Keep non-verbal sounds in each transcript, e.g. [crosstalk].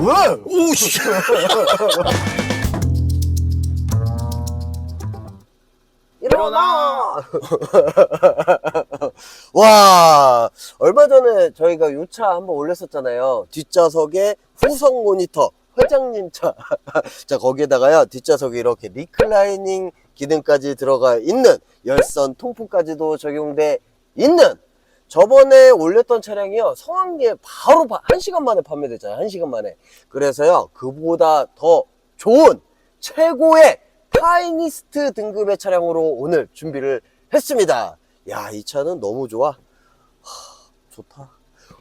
왜? 오씨. 일어나! [laughs] 와, 얼마 전에 저희가 요 차 한번 올렸었잖아요. 뒷좌석에 후석 모니터, 회장님 차. [laughs] 자, 거기에다가요, 뒷좌석에 이렇게 리클라이닝 기능까지 들어가 있는 열선 통풍까지도 적용돼 있는 저번에 올렸던 차량이요, 성황리에 바로 바- 한 시간 만에 판매됐잖아요. 한 시간 만에. 그래서요, 그보다 더 좋은 최고의 타이니스트 등급의 차량으로 오늘 준비를 했습니다. 야, 이 차는 너무 좋아. 하, 좋다.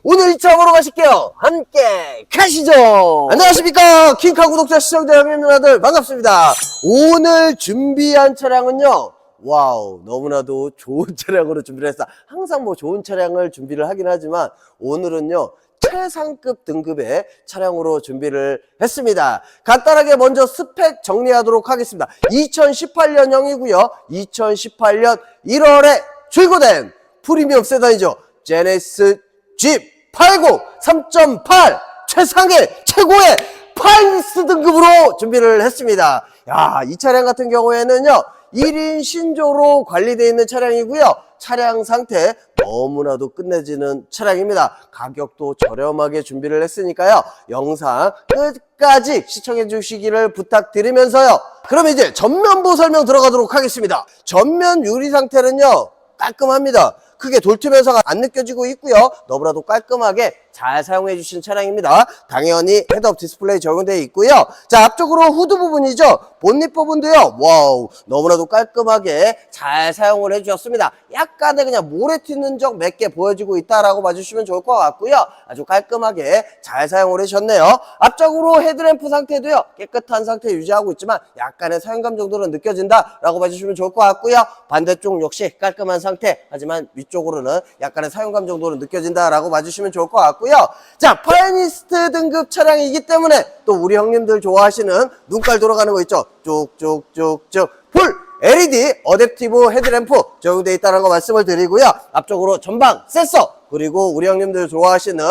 오늘 이 차 보러 가실게요. 함께 가시죠. 안녕하십니까. 킹카 구독자 시청자 형님 누나들 반갑습니다. 오늘 준비한 차량은요. 와우, 너무나도 좋은 [laughs] 차량으로 준비를 했어. 항상 뭐 좋은 차량을 준비를 하긴 하지만 오늘은요. 최상급 등급의 차량으로 준비를 했습니다. 간단하게 먼저 스펙 정리하도록 하겠습니다. 2018년형이고요. 2018년 1월에 출고된 프리미엄 세단이죠. 제네시스 G80 3.8 최상의 최고의 파이니스 등급으로 준비를 했습니다. 야, 이 차량 같은 경우에는요. 1인 신조로 관리되어 있는 차량이고요. 차량 상태 너무나도 끝내지는 차량입니다. 가격도 저렴하게 준비를 했으니까요. 영상 끝까지 시청해 주시기를 부탁드리면서요. 그럼 이제 전면부 설명 들어가도록 하겠습니다. 전면 유리 상태는요. 깔끔합니다. 크게 현상가 안 느껴지고 있고요. 너무나도 깔끔하게 잘 사용해 주신 차량입니다. 당연히 헤드업 디스플레이 적용되어 있고요. 자, 앞쪽으로 후드 부분이죠. 본닛 부분도요. 와우, 너무나도 깔끔하게 잘 사용을 해 주셨습니다. 약간의 그냥 모래 튀는 적 몇 개 보여지고 있다라고 봐주시면 좋을 것 같고요. 아주 깔끔하게 잘 사용을 해 주셨네요. 앞쪽으로 헤드램프 상태도요. 깨끗한 상태 유지하고 있지만 약간의 사용감 정도는 느껴진다라고 봐주시면 좋을 것 같고요. 반대쪽 역시 깔끔한 상태. 하지만 위쪽으로는 약간의 사용감 정도는 느껴진다라고 봐주시면 좋을 것 같고요. 자, 파이니스트 등급 차량이기 때문에 또 우리 형님들 좋아하시는 눈깔 돌아가는 거 있죠? 쭉쭉쭉쭉 풀 LED 어댑티브 헤드램프 적용되어 있다는 거 말씀을 드리고요. 앞쪽으로 전방 센서 그리고 우리 형님들 좋아하시는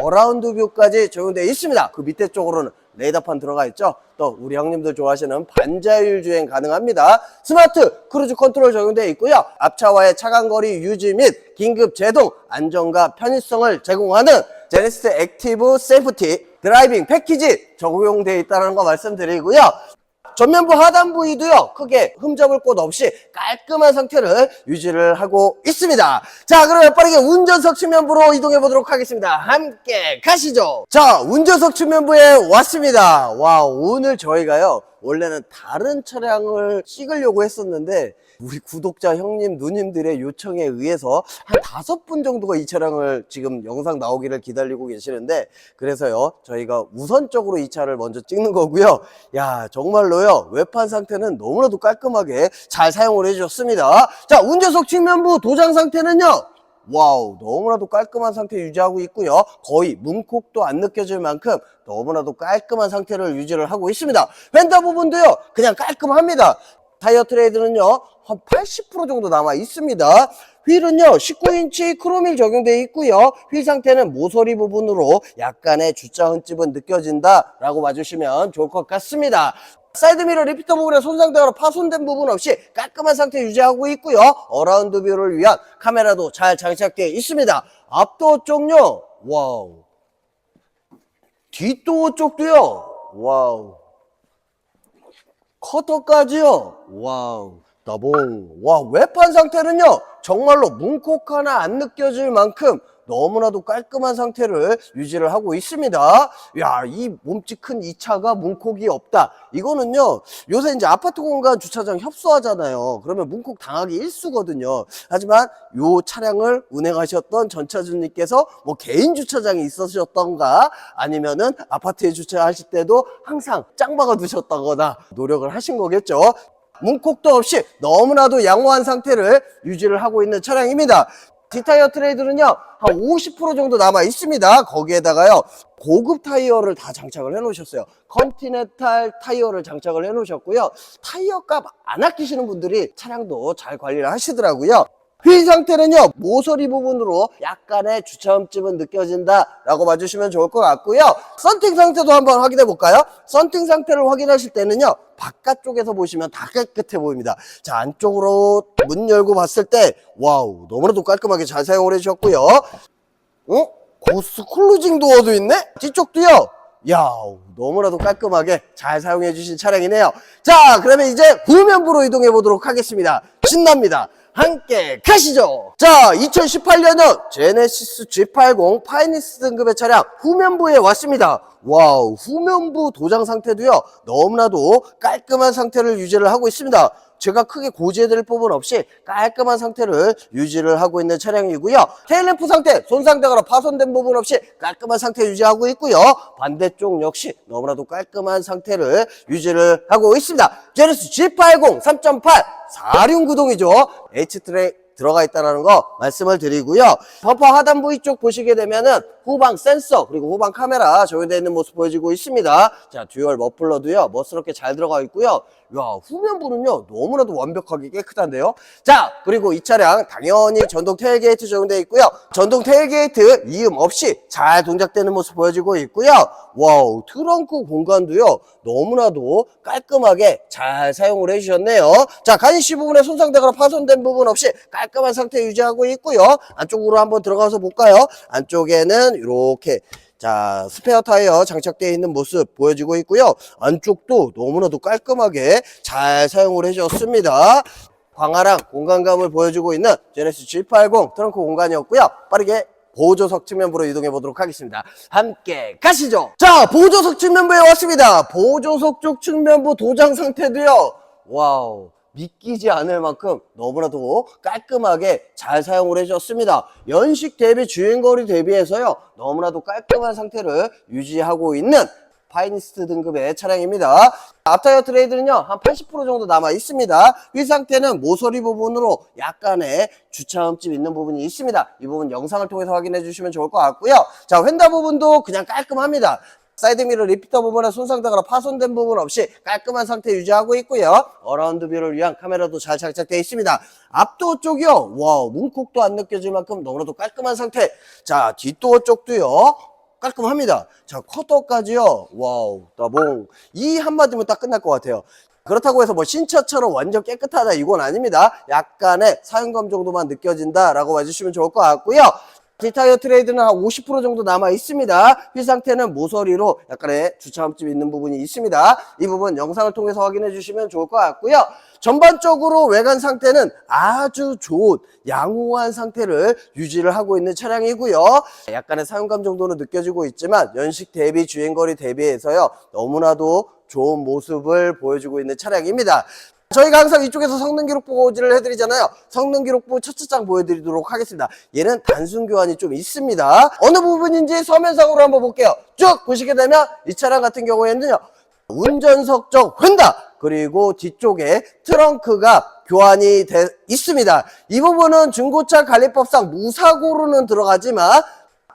어라운드 뷰까지 적용되어 있습니다. 그 밑에 쪽으로는 레이더판 들어가 있죠. 또 우리 형님들 좋아하시는 반자율 주행 가능합니다. 스마트 크루즈 컨트롤 적용되어 있고요. 앞차와의 차간거리 유지 및 긴급 제동, 안정과 편의성을 제공하는 제네시스 액티브 세이프티 드라이빙 패키지 적용되어 있다는 거 말씀드리고요. 전면부 하단 부위도요 크게 흠잡을 곳 없이 깔끔한 상태를 유지를 하고 있습니다. 자 그러면 빠르게 운전석 측면부로 이동해 보도록 하겠습니다. 함께 가시죠. 자 운전석 측면부에 왔습니다. 와 오늘 저희가요 원래는 다른 차량을 찍으려고 했었는데 우리 구독자 형님 누님들의 요청에 의해서 한 다섯 분 정도가 이 차량을 지금 영상 나오기를 기다리고 계시는데 그래서요 저희가 우선적으로 이 차를 먼저 찍는 거고요. 야 정말로요. 외판 상태는 너무나도 깔끔하게 잘 사용을 해주셨습니다. 자 운전석 측면부 도장 상태는요 와우 너무나도 깔끔한 상태 유지하고 있고요. 거의 문콕도 안 느껴질 만큼 너무나도 깔끔한 상태를 유지를 하고 있습니다. 펜더 부분도요 그냥 깔끔합니다. 타이어 트레이드는요 한 80% 정도 남아 있습니다. 휠은요 19인치 크롬일 적용되어 있고요. 휠 상태는 모서리 부분으로 약간의 주차 흔집은 느껴진다 라고 봐주시면 좋을 것 같습니다 사이드미러 리피터 부분에 손상되거나 파손된 부분 없이 깔끔한 상태 유지하고 있고요 어라운드 뷰를 위한 카메라도 잘 장착되어 있습니다 앞도어 쪽요 와우 뒷도어 쪽도요 와우 커터까지요. 와우. 더봉. 와, 외판 상태는요. 정말로 문콕 하나 안 느껴질 만큼 너무나도 깔끔한 상태를 유지를 하고 있습니다. 야, 이 몸집 큰 이 차가 문콕이 없다. 이거는요. 요새 이제 아파트 공간 주차장 협소하잖아요. 그러면 문콕 당하기 일수거든요. 하지만 요 차량을 운행하셨던 전차주님께서 뭐 개인 주차장이 있으셨던가 아니면은 아파트에 주차하실 때도 항상 짱 박아 두셨다거나 노력을 하신 거겠죠. 문콕도 없이 너무나도 양호한 상태를 유지를 하고 있는 차량입니다. 뒷타이어 트레이드는요, 한 50% 정도 남아 있습니다. 거기에다가요, 고급 타이어를 다 장착을 해 놓으셨어요. 컨티넨탈 타이어를 장착을 해 놓으셨고요. 타이어 값 안 아끼시는 분들이 차량도 잘 관리를 하시더라고요. 휠 상태는요 모서리 부분으로 약간의 주차음집은 느껴진다라고 봐주시면 좋을 것 같고요. 썬팅 상태도 한번 확인해 볼까요? 썬팅 상태를 확인하실 때는요 바깥쪽에서 보시면 다 깨끗해 보입니다. 자 안쪽으로 문 열고 봤을 때 와우 너무나도 깔끔하게 잘 사용을 해주셨고요. 어? 고스 클로징 도어도 있네? 뒤쪽도요. 야, 너무나도 깔끔하게 잘 사용해 주신 차량이네요. 자, 그러면 이제 후면부로 이동해 보도록 하겠습니다. 신납니다. 함께 가시죠. 자, 2018년은 제네시스 G80 파이니스 등급의 차량 후면부에 왔습니다. 와우, 후면부 도장 상태도요. 너무나도 깔끔한 상태를 유지를 하고 있습니다. 제가 크게 고지해드릴 부분 없이 깔끔한 상태를 유지를 하고 있는 차량이고요. 테일램프 상태, 손상되거나 파손된 부분 없이 깔끔한 상태 유지하고 있고요. 반대쪽 역시 너무나도 깔끔한 상태를 유지를 하고 있습니다. 제네스 G80 3.8 4륜구동이죠. H트랙 들어가 있다는 거 말씀을 드리고요. 버퍼 하단 부위 쪽 보시게 되면은 후방 센서 그리고 후방 카메라 적용되어 있는 모습 보여지고 있습니다. 자, 듀얼 머플러도요. 멋스럽게 잘 들어가 있고요. 야, 후면부는요. 너무나도 완벽하게 깨끗한데요. 자, 그리고 이 차량 당연히 전동 테일게이트 적용되어 있고요. 전동 테일게이트 이음 없이 잘 동작되는 모습 보여지고 있고요. 와우, 트렁크 공간도요. 너무나도 깔끔하게 잘 사용을 해주셨네요. 자, 가니시 부분에 손상되거나 파손된 부분 없이 깔끔한 상태 유지하고 있고요. 안쪽으로 한번 들어가서 볼까요? 안쪽에는 이렇게 자, 스페어 타이어 장착되어 있는 모습 보여지고 있고요. 안쪽도 너무나도 깔끔하게 잘 사용을 해주셨습니다. 광활한 공간감을 보여주고 있는 제네시스 G80 트렁크 공간이었고요. 빠르게 보조석 측면부로 이동해 보도록 하겠습니다. 함께 가시죠. 자, 보조석 측면부에 왔습니다. 보조석 쪽 측면부 도장 상태도요. 와우. 믿기지 않을 만큼 너무나도 깔끔하게 잘 사용을 해주셨습니다. 연식 대비 주행거리 대비해서요. 너무나도 깔끔한 상태를 유지하고 있는 파이니스트 등급의 차량입니다. 앞타이어 트레이드는요, 한 80% 정도 남아 있습니다. 휠 상태는 모서리 부분으로 약간의 주차음집 있는 부분이 있습니다. 이 부분 영상을 통해서 확인해 주시면 좋을 것 같고요. 자, 휀다 부분도 그냥 깔끔합니다. 사이드미러 리피터 부분에 손상되거나 파손된 부분 없이 깔끔한 상태 유지하고 있고요. 어라운드 뷰를 위한 카메라도 잘 장착되어 있습니다. 앞도어 쪽이요. 와, 문콕도 안 느껴질 만큼 너무나도 깔끔한 상태. 자, 뒷도어 쪽도요. 깔끔합니다. 자, 커터까지요. 와우, 따봉. 이 한마디면 딱 끝날 것 같아요. 그렇다고 해서 뭐 신차처럼 완전 깨끗하다 이건 아닙니다. 약간의 사용감 정도만 느껴진다라고 봐주시면 좋을 것 같고요. 디타이어 트레이드는 한 50% 정도 남아 있습니다. 휠 상태는 모서리로 약간의 주차함집 있는 부분이 있습니다. 이 부분 영상을 통해서 확인해 주시면 좋을 것 같고요. 전반적으로 외관 상태는 아주 좋은 양호한 상태를 유지를 하고 있는 차량이고요. 약간의 사용감 정도는 느껴지고 있지만 연식 대비 주행거리 대비해서요. 너무나도 좋은 모습을 보여주고 있는 차량입니다. 저희가 항상 이쪽에서 성능 기록 보고지를 해드리잖아요. 성능 기록부 첫째 장 보여드리도록 하겠습니다. 얘는 단순 교환이 좀 있습니다. 어느 부분인지 서면상으로 한번 볼게요. 쭉 보시게 되면 이 차량 같은 경우에는요. 운전석 쪽 휀다 그리고 뒤쪽에 트렁크가 교환이 돼 있습니다. 이 부분은 중고차 관리법상 무사고로는 들어가지만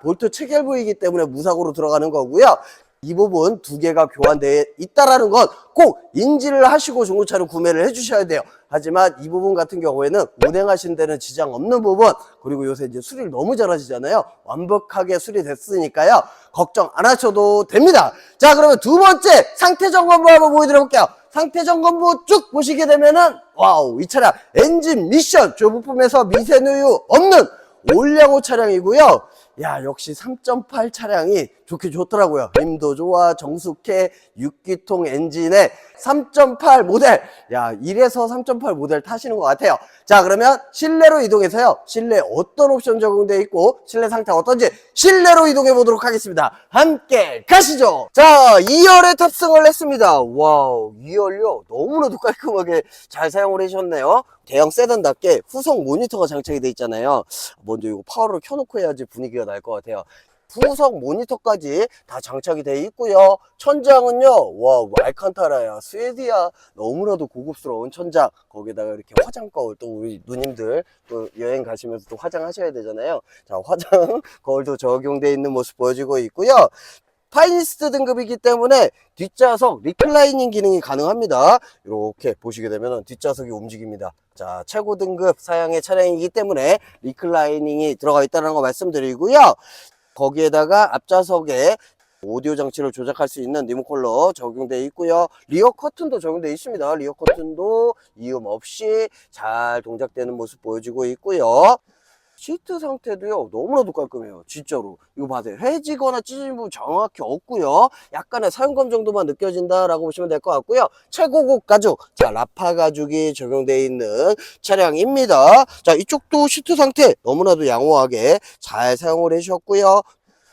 볼트 체결 부위이기 때문에 무사고로 들어가는 거고요. 이 부분 두 개가 교환되어 있다라는 건 꼭 인지를 하시고 중고차를 구매를 해주셔야 돼요. 하지만 이 부분 같은 경우에는 운행하시는 데는 지장 없는 부분 그리고 요새 이제 수리를 너무 잘하시잖아요. 완벽하게 수리됐으니까요. 걱정 안 하셔도 됩니다. 자 그러면 두 번째 상태 점검부 한번 보여드려 볼게요. 상태 점검부 쭉 보시게 되면은 와우 이 차량 엔진 미션 조 부품에서 미세누유 없는 올량호 차량이고요. 야 역시 3.8 차량이 좋게 좋더라고요. 힘도 좋아 정숙해 6기통 엔진에 3.8 모델 야 이래서 3.8 모델 타시는 것 같아요. 자 그러면 실내로 이동해서요. 실내 어떤 옵션 적용되어 있고 실내 상태 어떤지 실내로 이동해 보도록 하겠습니다. 함께 가시죠. 자 2열에 탑승을 했습니다. 와우 2열요 너무나도 깔끔하게 잘 사용을 해주셨네요. 대형 세단답게 후속 모니터가 장착이 돼 있잖아요. 먼저 이거 파워를 켜놓고 해야지 분위기가 날 것 같아요. 후속 모니터까지 다 장착이 돼 있고요. 천장은요, 와, 알칸타라야, 스웨디아, 너무나도 고급스러운 천장. 거기다가 이렇게 화장 거울, 또 우리 누님들 또 여행 가시면서 또 화장하셔야 되잖아요. 자, 화장 [laughs] 거울도 적용되어 있는 모습 보여지고 있고요. 파이니스트 등급이기 때문에 뒷좌석 리클라이닝 기능이 가능합니다. 이렇게 보시게 되면 뒷좌석이 움직입니다. 자, 최고 등급 사양의 차량이기 때문에 리클라이닝이 들어가 있다는 거 말씀드리고요. 거기에다가 앞좌석에 오디오 장치를 조작할 수 있는 리모컨러 적용되어 있고요. 리어 커튼도 적용되어 있습니다. 리어 커튼도 이음 없이 잘 동작되는 모습 보여지고 있고요. 시트 상태도요 너무나도 깔끔해요 진짜로. 이거 봐세요. 해지거나 찢어진 부분 정확히 없고요. 약간의 사용감 정도만 느껴진다라고 보시면 될 것 같고요. 최고급 가죽. 자 라파 가죽이 적용되어 있는 차량입니다. 자 이쪽도 시트 상태 너무나도 양호하게 잘 사용을 해주셨고요.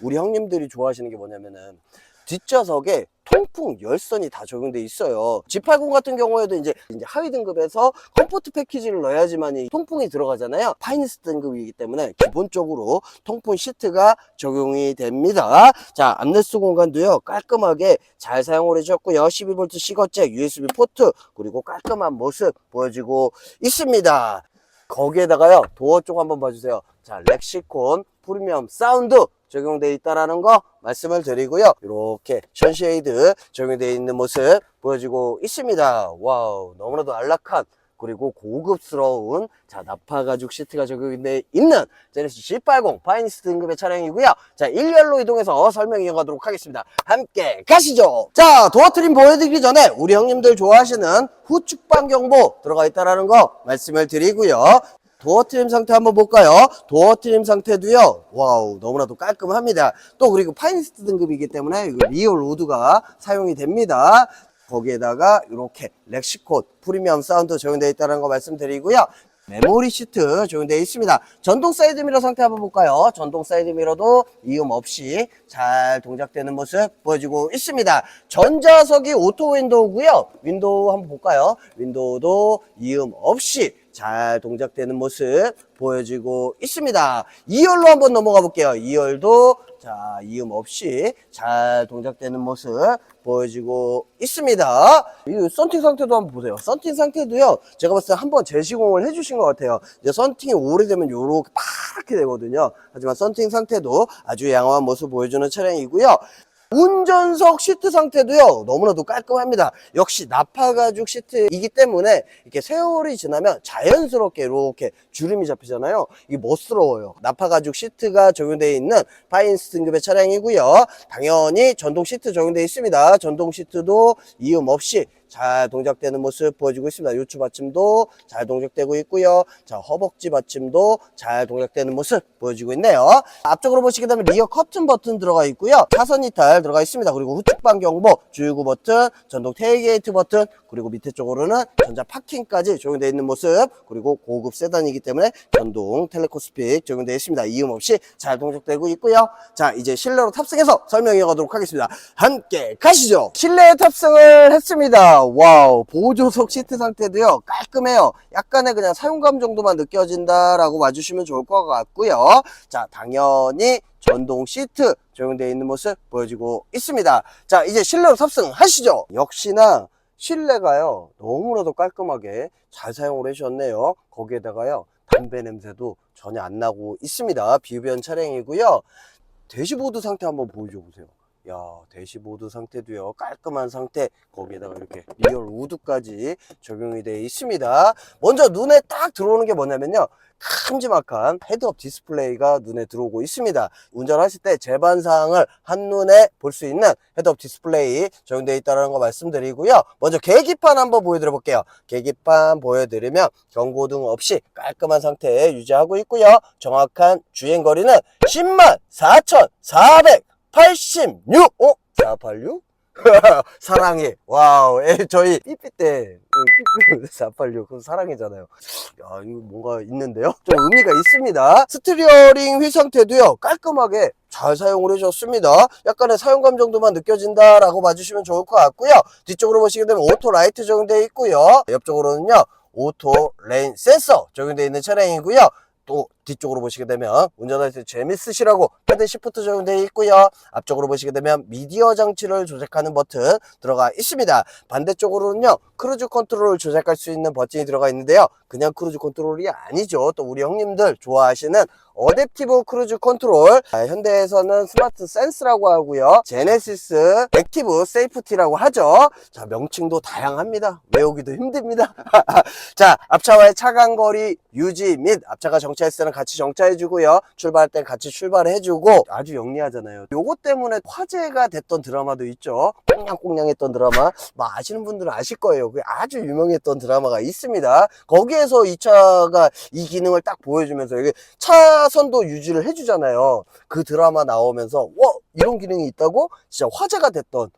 우리 형님들이 좋아하시는 게 뭐냐면은 뒷좌석에 통풍 열선이 다 적용돼 있어요. G80 같은 경우에도 이제, 이제 하위 등급에서 컴포트 패키지를 넣어야지만 통풍이 들어가잖아요. 파이니스 등급이기 때문에 기본적으로 통풍 시트가 적용이 됩니다. 자, 암레스 공간도요, 깔끔하게 잘 사용을 해주셨고요. 12V 시거잭, USB 포트, 그리고 깔끔한 모습 보여지고 있습니다. 거기에다가요, 도어 쪽 한번 봐주세요. 자, 렉시콘 프리미엄 사운드 적용되어 있다라는 거 말씀을 드리고요. 이렇게 션쉐이드 적용되어 있는 모습 보여지고 있습니다. 와우, 너무나도 안락한 그리고 고급스러운 자 나파 가죽 시트가 적용되어 있는 제네시스 G80 파이니스 등급의 차량이고요. 자 1열로 이동해서 설명 이어가도록 하겠습니다. 함께 가시죠. 자 도어 트림 보여드리기 전에 우리 형님들 좋아하시는 후측방 경보 들어가 있다라는 거 말씀을 드리고요. 도어 트림 상태 한번 볼까요? 도어 트림 상태도요. 와우 너무나도 깔끔합니다. 또 그리고 파이니스트 등급이기 때문에 이거 리얼 우드가 사용이 됩니다. 거기에다가 이렇게 렉시콘 프리미엄 사운드 적용되어 있다는 거 말씀드리고요. 메모리 시트 적용되어 있습니다. 전동 사이드 미러 상태 한번 볼까요? 전동 사이드 미러도 이음 없이 잘 동작되는 모습 보여주고 있습니다. 전자석이 오토 윈도우고요. 윈도우 한번 볼까요? 윈도우도 이음 없이 잘 동작되는 모습 보여지고 있습니다. 2열로 한번 넘어가 볼게요. 2열도 자, 이음 없이 잘 동작되는 모습 보여지고 있습니다. 이 썬팅 상태도 한번 보세요. 썬팅 상태도요, 제가 봤을 때 한번 재시공을 해주신 것 같아요. 이제 썬팅이 오래되면 요렇게 파랗게 되거든요. 하지만 썬팅 상태도 아주 양호한 모습 보여주는 차량이고요. 운전석 시트 상태도요 너무나도 깔끔합니다. 역시 나파 가죽 시트이기 때문에 이렇게 세월이 지나면 자연스럽게 이렇게 주름이 잡히잖아요. 이게 멋스러워요. 나파 가죽 시트가 적용되어 있는 파인스 등급의 차량이고요. 당연히 전동 시트 적용되어 있습니다. 전동 시트도 이음 없이 잘 동작되는 모습 보여주고 있습니다. 요추 받침도 잘 동작되고 있고요. 자, 허벅지 받침도 잘 동작되는 모습 보여주고 있네요. 앞쪽으로 보시게 되면 리어 커튼 버튼 들어가 있고요. 차선 이탈 들어가 있습니다. 그리고 우측방 경보, 주유구 버튼, 전동 테일게이트 버튼, 그리고 밑에 쪽으로는 전자 파킹까지 적용되어 있는 모습, 그리고 고급 세단이기 때문에 전동 텔레코스픽 적용되어 있습니다. 이음 없이 잘 동작되고 있고요. 자, 이제 실내로 탑승해서 설명해 가도록 하겠습니다. 함께 가시죠. 실내에 탑승을 했습니다. 와우, 보조석 시트 상태도요, 깔끔해요. 약간의 그냥 사용감 정도만 느껴진다라고 봐주시면 좋을 것 같고요. 자, 당연히 전동 시트 적용되어 있는 모습 보여지고 있습니다. 자, 이제 실내로 탑승하시죠. 역시나 실내가요, 너무나도 깔끔하게 잘 사용을 해주셨네요. 거기에다가요, 담배 냄새도 전혀 안 나고 있습니다. 비흡연 차량이고요. 대시보드 상태 한번 보여줘 보세요. 야, 대시보드 상태도요, 깔끔한 상태, 거기에다가 이렇게 리얼 우드까지 적용이 되어 있습니다. 먼저 눈에 딱 들어오는 게 뭐냐면요, 큼지막한 헤드업 디스플레이가 눈에 들어오고 있습니다. 운전하실 때 제반사항을 한눈에 볼 수 있는 헤드업 디스플레이 적용되어 있다는 거 말씀드리고요. 먼저 계기판 한번 보여드려 볼게요. 계기판 보여드리면 경고등 없이 깔끔한 상태 유지하고 있고요. 정확한 주행거리는 10만 4,486! 어? 486? [laughs] 사랑해. 와우. 에, 저희 삐삐 때, 486. 그럼 사랑이잖아요. 야, 이거 뭔가 있는데요? 좀 의미가 있습니다. 스티어링 휠 상태도요, 깔끔하게 잘 사용을 해줬습니다. 약간의 사용감 정도만 느껴진다라고 봐주시면 좋을 것 같고요. 뒤쪽으로 보시게 되면 오토 라이트 적용되어 있고요. 옆쪽으로는요, 오토 레인 센서 적용되어 있는 차량이고요. 또 뒤쪽으로 보시게 되면 운전할 때 재밌으시라고 패드 시프트 적용되어 있고요. 앞쪽으로 보시게 되면 미디어 장치를 조작하는 버튼 들어가 있습니다. 반대쪽으로는요 크루즈 컨트롤을 조작할 수 있는 버튼이 들어가 있는데요. 그냥 크루즈 컨트롤이 아니죠. 또 우리 형님들 좋아하시는 어댑티브 크루즈 컨트롤 아, 현대에서는 스마트 센스라고 하고요 제네시스 액티브 세이프티라고 하죠 자 명칭도 다양합니다 외우기도 힘듭니다 [laughs] 자 앞차와의 차간 거리 유지 및 앞차가 정차했을 때는 같이 정차해주고요. 출발할 땐 같이 출발해주고 아주 영리하잖아요. 요것 때문에 화제가 됐던 드라마도 있죠. 꽁냥꽁냥했던 드라마. 뭐 아시는 분들은 아실 거예요. 그게 아주 유명했던 드라마가 있습니다. 거기에서 이 차가 이 기능을 딱 보여주면서 이게 차선도 유지를 해주잖아요. 그 드라마 나오면서 와 이런 기능이 있다고? 진짜 화제가 됐던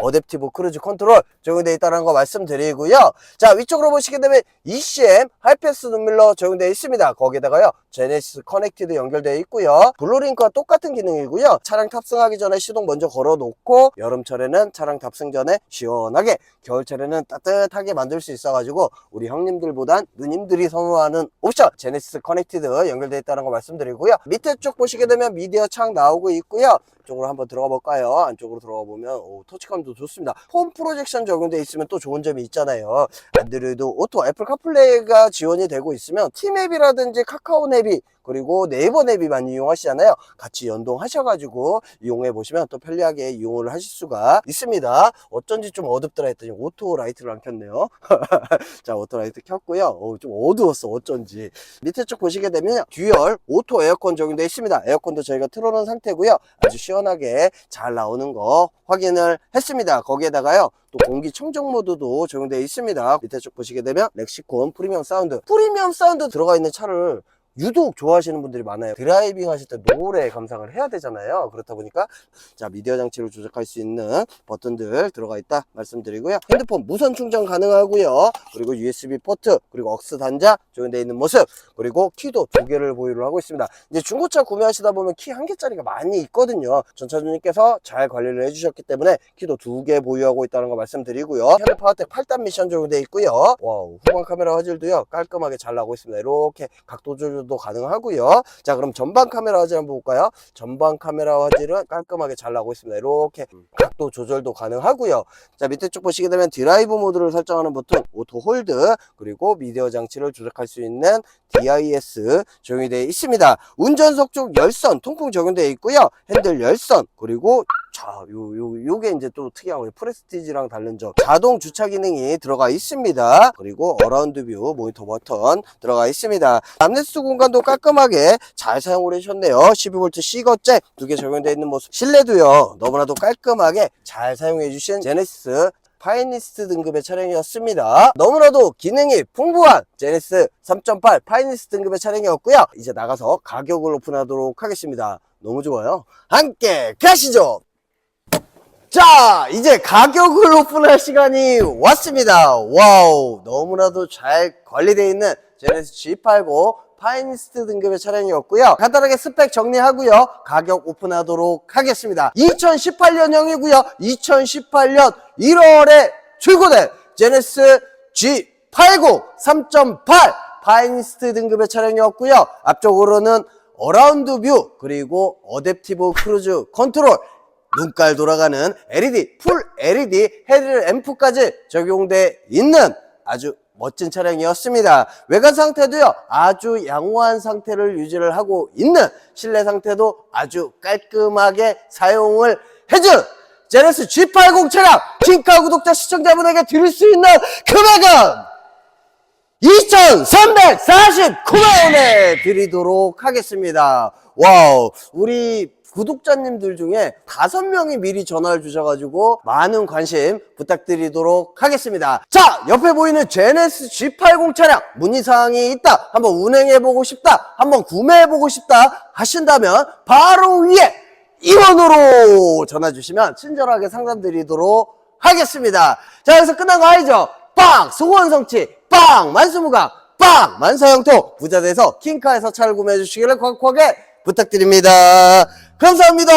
어댑티브 크루즈 컨트롤 적용되어 있다는 거 말씀드리고요. 자, 위쪽으로 보시게 되면 ECM 하이패스 눈밀러 적용되어 있습니다. 거기에다가요, 제네시스 커넥티드 연결되어 있고요. 블루링크와 똑같은 기능이고요. 차량 탑승하기 전에 시동 먼저 걸어놓고 여름철에는 차량 탑승 전에 시원하게 겨울철에는 따뜻하게 만들 수 있어가지고 우리 형님들보단 누님들이 선호하는 옵션 제네시스 커넥티드 연결되어 있다는 거 말씀드리고요. 밑에 쪽 보시게 되면 미디어 창 나오고 있고요. 쪽으로 한번 들어가 볼까요? 안쪽으로 들어가 보면 오, 터치감도 좋습니다. 홈 프로젝션 적용돼 있으면 또 좋은 점이 있잖아요. 안드로이드 오토, 애플 카플레이가 지원이 되고 있으면 티맵이라든지 카카오 앱이 그리고 네이버 앱이 많이 이용하시잖아요. 같이 연동하셔가지고 이용해 보시면 또 편리하게 이용을 하실 수가 있습니다. 어쩐지 좀 어둡더라 했더니 오토 라이트를 안 켰네요. [laughs] 자, 오토 라이트 켰고요. 어, 좀 어두웠어. 어쩐지. 밑에 쪽 보시게 되면 듀얼 오토 에어컨 적용되어 있습니다. 에어컨도 저희가 틀어놓은 상태고요. 아주 시원 하게 잘 나오는 거 확인을 했습니다. 거기에다가요. 또 공기 청정 모드도 적용되어 있습니다. 밑에 쪽 보시게 되면 렉시콘 프리미엄 사운드. 프리미엄 사운드 들어가 있는 차를 유독 좋아하시는 분들이 많아요. 드라이빙 하실 때 노래 감상을 해야 되잖아요. 그렇다 보니까 자 미디어 장치를 조작할 수 있는 버튼들 들어가 있다 말씀드리고요. 핸드폰 무선 충전 가능하고요. 그리고 USB 포트 그리고 억스 단자 적용되어 있는 모습 그리고 키도 두 개를 보유를 하고 있습니다. 이제 중고차 구매하시다 보면 키 한 개짜리가 많이 있거든요. 전차주님께서 잘 관리를 해주셨기 때문에 키도 두 개 보유하고 있다는 거 말씀드리고요. 현대 파워텍 8단 미션 적용되어 있고요. 와우 후방 카메라 화질도요 깔끔하게 잘 나오고 있습니다. 이렇게 각도 조절 도 가능하고요. 자 그럼 전방 카메라 화질 한번 볼까요? 전방 카메라 화질은 깔끔하게 잘 나오고 있습니다. 이렇게 각도 조절도 가능하고요. 자 밑에 쪽 보시게 되면 드라이브 모드를 설정하는 버튼 오토 홀드 그리고 미디어 장치를 조작할 수 있는 DIS 적용이 되어 있습니다. 운전석 쪽 열선 통풍 적용되어 있고요. 핸들 열선 그리고 자, 요, 요, 요게 이제 또 특이한 거예요. 프레스티지랑 다른 점. 자동 주차 기능이 들어가 있습니다. 그리고 어라운드 뷰 모니터 버튼 들어가 있습니다. 암레스 공 간도 깔끔하게 잘 사용을 해주셨네요. 12V C거잭 두 개 적용되어 있는 모습. 실내도요, 너무나도 깔끔하게 잘 사용해 주신 제네시스 파이니스트 등급의 차량이었습니다. 너무나도 기능이 풍부한 제네시스 3.8 파이니스트 등급의 차량이었고요. 이제 나가서 가격을 오픈하도록 하겠습니다. 너무 좋아요. 함께 가시죠! 자, 이제 가격을 오픈할 시간이 왔습니다. 와우, 너무나도 잘 관리되어 있는 제네시스 G80 파이니스트 등급의 차량이었고요. 간단하게 스펙 정리하고요. 가격 오픈하도록 하겠습니다. 2018년형이고요. 2018년 1월에 출고된 제네시스 G80 3.8 파이니스트 등급의 차량이었고요. 앞쪽으로는 어라운드 뷰 그리고 어댑티브 크루즈 컨트롤 눈깔 돌아가는 LED, 풀 LED 헤드 램프까지 적용돼 있는 아주 멋진 차량이었습니다. 외관 상태도요, 아주 양호한 상태를 유지를 하고 있는 실내 상태도 아주 깔끔하게 사용을 해준 제네스 G80 차량 킹카 구독자 시청자분에게 드릴 수 있는 금액은 2,349만원에 드리도록 하겠습니다. 와우, 우리 구독자님들 중에 다섯 명이 미리 전화를 주셔가지고 많은 관심 부탁드리도록 하겠습니다. 자, 옆에 보이는 제네스 G80 차량 문의사항이 있다. 한번 운행해보고 싶다. 한번 구매해보고 싶다. 하신다면 바로 위에 이원으로 전화 주시면 친절하게 상담 드리도록 하겠습니다. 자, 여기서 끝난 거 아니죠? 빵! 소원 성취! 빵! 만수무강! 빵! 만사형통! 부자돼서 킹카에서 차를 구매해 주시기를 꽉꽉하게 부탁드립니다. 감사합니다.